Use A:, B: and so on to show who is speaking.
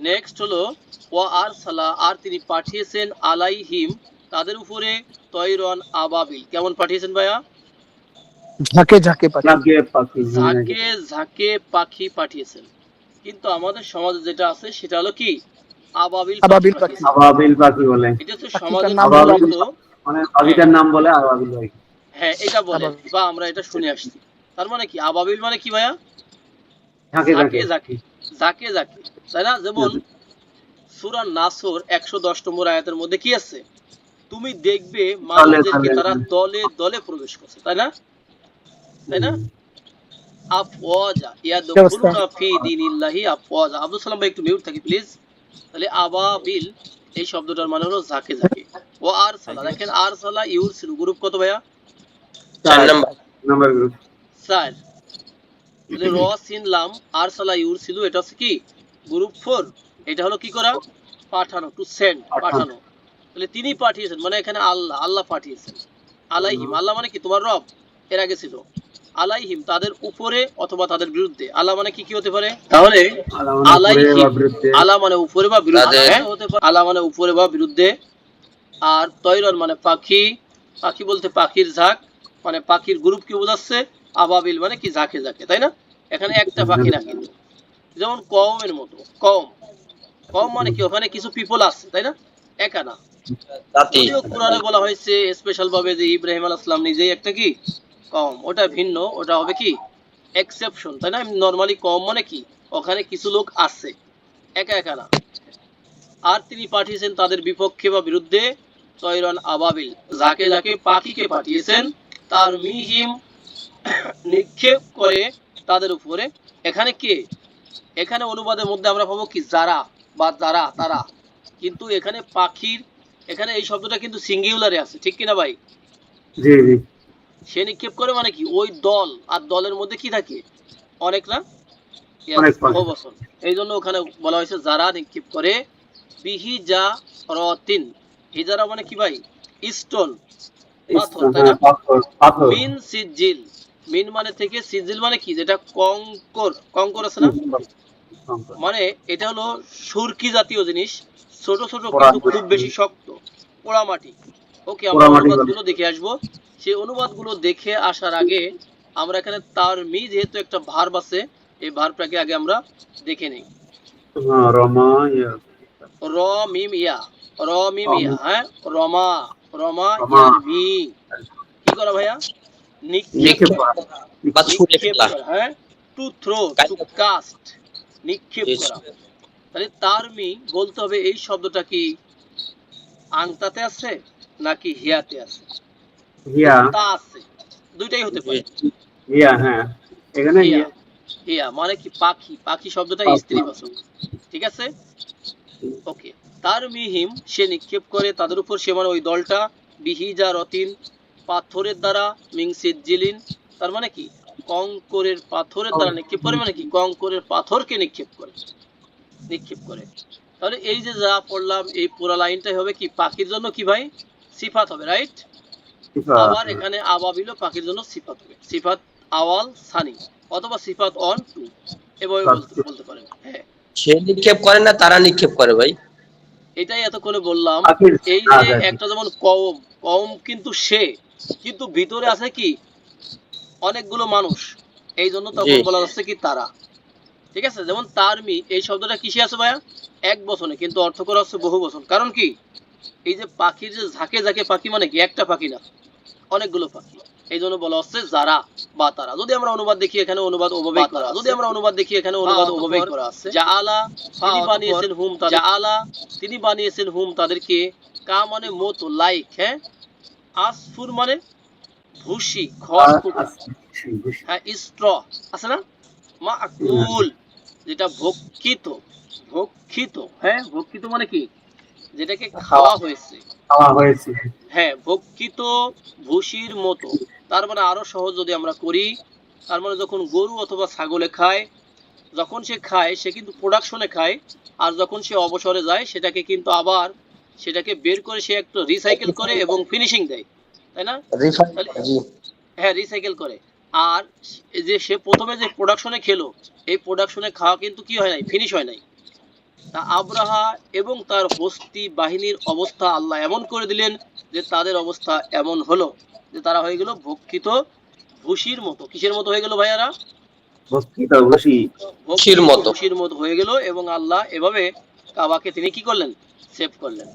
A: Next হলো ওয়া আর সালা আর তিনি পাঠিয়েছেন আলাইহিম তাদের উপরে তৈরন আবাবিল। কেমন পাঠিয়েছেন ভাইয়া?
B: ঝাঁকে ঝাঁকে পাখি
A: ঝাঁকে ঝাঁকে পাখি পাঠিয়েছেন। কিন্তু আমাদের সমাজে যেটা আছে সেটা হলো কি? আবাবিল
B: আবাবিল পাখি।
C: আবাবিল পাখি বলে।
A: এটা হচ্ছে সমাজের
B: নাম
C: বলা মানে পাখিটার নাম বলে আবাবিল পাখি।
A: হ্যাঁ এটা বলে। বা আমরা এটা শুনে আসছি। তার মানে কি? আবাবিল মানে কি ভাইয়া?
C: ঝাঁকে
A: ঝাঁকে।
C: ঝাঁকে
A: ঝাঁকে তাই না? যেমন সূরা নাসর 110 নম্বর আয়াতের মধ্যে কি আছে? তুমি দেখবে মানুষদেরকে তারা দলে দলে প্রবেশ করছে তাই না? তাই না? আফওয়াজা ইয়াদখুলুনা ফি দীনিল্লাহি আফওয়াজা। আব্দুল সালাম ভাই একটু মিউট থাকি প্লিজ তাহলে আবাবিল এই শব্দটার মানে হলো ঝাঁকে ঝাঁকে ও আরসালা দেখেন আরসালা ইউরসিল গ্রুপ কত ভাইয়া?
D: চার নাম্বার।
C: Number group.
A: স্যার তাহলে র সিন লাম আরসালা ইউরসিলু এটা হচ্ছে কি? Group four. এটা হলো কি করা? পাঠানো টু সেন্ড
C: পাঠানো।
A: তাহলে তিনি পাঠিয়েছেন মানে এখানে আল্লাহ আল্লাহ পাঠিয়েছেন। আলাইহিম আল্লাহ মানে কি? তোমার রব। এর আগে ছিল। আলাইহিম তাদের উপরে অথবা তাদের বিরুদ্ধে। আল্লাহ মানে কি কি হতে পারে? তাহলে আলাইহিম আলা মানে উপরে বা বিরুদ্ধে। হ্যাঁ, হতে পারে। আলা মানে উপরে বা বিরুদ্ধে। আর তৈরন মানে পাখি। পাখি বলতে পাখির ঝাঁক মানে পাখির গ্রুপ কি বোঝাচ্ছে? আবাবিল মানে কি ঝাঁকে ঝাঁকে তাই না? এখানে একটা পাখি না কিন্তু যেমন কমের মতো কম কম মানে কি ওখানে কিছু পিপল আছে তাই না? একা না। যদিও কোরআনে বলা হয়েছে স্পেশাল ভাবে যে ইব্রাহিম আলাইহিস সালাম নিজেই একটা কি? কম ওটা ভিন্ন ওটা হবে কি? এক্সেপশন তাই না? নরমালি কম মানে কি? ওখানে কিছু লোক আছে একা একা না। আর তিনি পাঠিয়েছেন তাদের বিপক্ষে বা বিরুদ্ধে তৈরন আবাবিল। যাকে যাকে পাখিকে পাঠিয়েছেন তার মিহিম নিক্ষেপ করে তাদের উপরে। এখানে কে? এখানে অনুবাদের মধ্যে আমরা পাবো কি? যারা বা যারা তারা। কিন্তু এখানে পাখির এখানে এই শব্দটা কিন্তু সিঙ্গুলারে আছে ঠিক কিনা ভাই?
C: জি জি।
A: সে নিক্ষেপ করে মানে কি? ওই দল। আর দলের মধ্যে কি থাকে? অনেক না। বহুবচন। এই জন্য ওখানে বলা হয়েছে যারা নিক্ষেপ করে। বিহি যা রতিন হিজারা মানে কি ভাই? স্টোন। পাথর, তাই না?
C: হ্যাঁ,
A: মিন সিজিল মিন মানে থেকে সিজিল মানে কি? যেটা কঙ্কর কঙ্কর আছে না? মানে এটা হলো সুরকি জাতীয় জিনিস। ছোট ছোট কিন্তু খুব বেশি শক্ত। পোড়া মাটি। ওকে আমরা অনুবাদগুলো দেখে আসব। সেই অনুবাদগুলো দেখে আসার আগে আমরা এখানে তার মি যেহেতু একটা ভার্ব আছে এই ভার্বটাকে আগে আমরা দেখে নেই।
C: হ্যাঁ, রমা
A: র মিম ইয়া। র মিম ইয়া হ্যাঁ? রমা। রমা
C: রমা।
A: মি। কি করা ভাইয়া? নিক্ষেপ
C: নিক্ষেপ
A: করা।
C: করা।
D: বা ছুঁড়ে ফেলা
A: হ্যাঁ টু থ্রো টু কাস্ট নিক্ষেপ করা তাহলে তার মি বলতে হবে এই শব্দটা কি আংতাতে আছে নাকি হিয়াতে আছে? তা আছে। দুইটাই হতে পারে।
C: হ্যাঁ এখানে
A: হিয়া। হিয়া। মানে কি পাখি? পাখি শব্দটা ঠিক আছে? ওকে। তার মিহিম সে নিক্ষেপ করে তাদের উপর সে মানে ওই দলটা বিহিজা রতিন পাথরের দ্বারা মিংসিদ জিলিন তার মানে কি? কঙ্করের পাথরের দ্বারা নিক্ষেপ করে মানে কি? কঙ্করের পাথরকে নিক্ষেপ করে নিক্ষেপ করে। তাহলে এই যে যা পড়লাম এই পুরো লাইনটাই হবে কি? পাখির জন্য কি ভাই? সিফাত হবে রাইট আবার এখানে আবাবিলও পাখির জন্য সিফাত হবে। সিফাত আওয়াল সানি অথবা সিফাত অন টু এভাবে বলতে বলতে পারেন। হ্যাঁ।
D: সে নিক্ষেপ করে না তারা নিক্ষেপ করে ভাই।
A: এটাই এতক্ষণে বললাম এই যে একটা যেমন কম কম কিন্তু সে কিন্তু ভিতরে আছে কি? অনেকগুলো মানুষ। এই জন্য তখন বলা যাচ্ছে কি তারা। ঠিক আছে? যেমন তার মি এই শব্দটা কিসে আছে ভাইয়া? এক বছরে কিন্তু অর্থ করা হচ্ছে বহু বছর কারণ কি? এই যে পাখির যে ঝাঁকে ঝাঁকে পাখি মানে কি? একটা পাখি না। অনেকগুলো পাখি। এই জন্য বলা হচ্ছে যারা বা তারা। যদি আমরা অনুবাদ দেখি এখানে অনুবাদ ওভাবেই করা যদি আমরা অনুবাদ দেখি এখানে অনুবাদ
C: অতঃপর
A: করা আছে। যা আলা তিনি বানিয়েছেন হুম যা আলা তিনি বানিয়েছেন হুম তাদেরকে কা মানে মতো লাইক হ্যাঁ? আসফুর মানে ভুসি খড় হ্যাঁ স্ট্র আছে না? মা আকুল যেটা ভক্ষিত। ভক্ষিত। হ্যাঁ ভক্ষিত মানে কি? যেটাকে খাওয়া হয়েছে।
C: খাওয়া হয়েছে।
A: হ্যাঁ ভক্ষিত ভুসির মতো। তার মানে আরও সহজ যদি আমরা করি তার মানে যখন গরু অথবা ছাগলে খায় যখন সে খায় সে কিন্তু প্রোডাকশনে খায় আর যখন সে অবসরে যায় সেটাকে কিন্তু আবার সেটাকে বের করে সে একটু রিসাইকেল করে এবং ফিনিশিং দেয় তাই না? হ্যাঁ রিসাইকেল করে। আর যে সে প্রথমে যে প্রোডাকশনে খেলো এই প্রোডাকশনে খাওয়া কিন্তু কি হয় নাই ফিনিশ হয় নাই। তা আব্রাহা এবং তার হস্তি বাহিনীর অবস্থা আল্লাহ এমন করে দিলেন যে তাদের অবস্থা এমন হলো যে তারা হয়ে গেল ভক্ষিত ভুসির মতো। কিসের মতো হয়ে গেল ভাইয়ারা?
C: ভক্ষিত
D: ভুসির মতো।
A: ভুসির মতো হয়ে গেল এবং আল্লাহ এভাবে কাবাকে তিনি কি করলেন? সেভ করলেন।